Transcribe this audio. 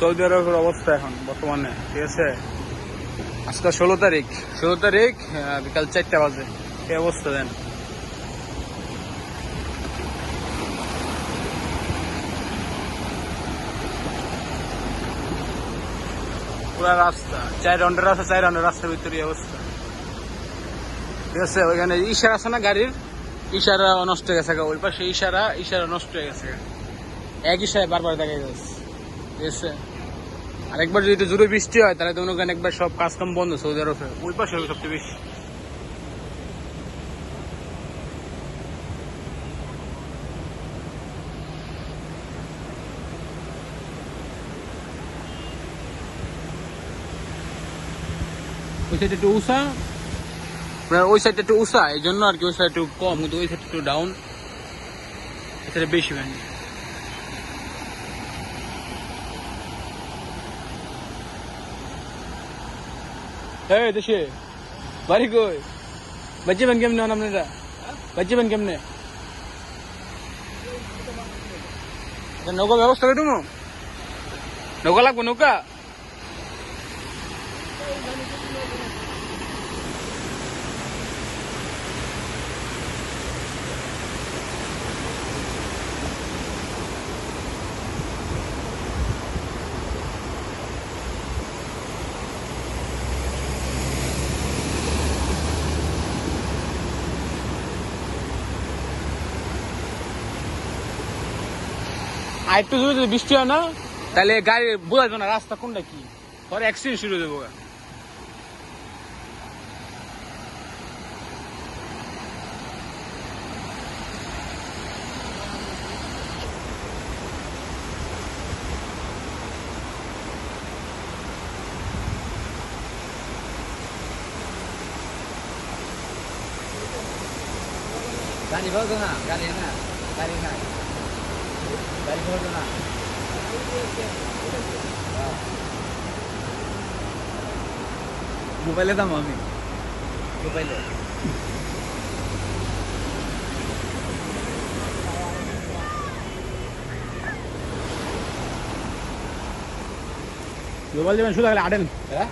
Saudi আরবের অবস্থা এখন বর্তমানে ঠিক আছে? আজকে ষোলো তারিখ। ষোলো তারিখ বিকাল চারটা বাজে। এই অবস্থা দেন? পুরা রাস্তা চার রাউন্ডের রাস্তা চার রাউন্ডের রাস্তার ভিতরে অবস্থা। ঠিক আছে ওইখানে ইশারা আছে না গাড়ির? ইশারা নষ্ট হয়ে গেছে। ওই পাশে ইশারা ইশারা নষ্ট হয়ে গেছে এক ইশারায় বারবার দেখা যাচ্ছে ঠিক আছে? আর একবার যদি জোরে বৃষ্টি হয় তাহলে তো মনে করেন একবার সব কাজ কাম বন্ধ সৌদি আরবে। ওই পাশে হবে সবচেয়ে বেশি। ওই সাইডে একটু উষা আপনার ওই সাইডটা একটু উষা এই জন্য আর কি ওই সাইড একটু কম কিন্তু ওই সাইড একটু ডাউন সাইডে বেশি ব্যান্ড ए दशे वेरी गुड बच्चे बन के हमने हमने बच्चे बन के हमने। अच्छा, नौका व्यवस्था कर नौका लागू, नौका। আর একটু যদি বৃষ্টি হয় না, তাহলে গাড়ি বোঝা যাবে না রাস্তা কোনটা কি পরে অ্যাক্সিডেন্ট শুরু হয়ে যাব। গাড়ি বলতো না, গাড়ি না গাড়ি না মোবাইলে দাম আমি। মোবাইলে। মোবাইল যাবেন শুধু আড়েন। হ্যাঁ?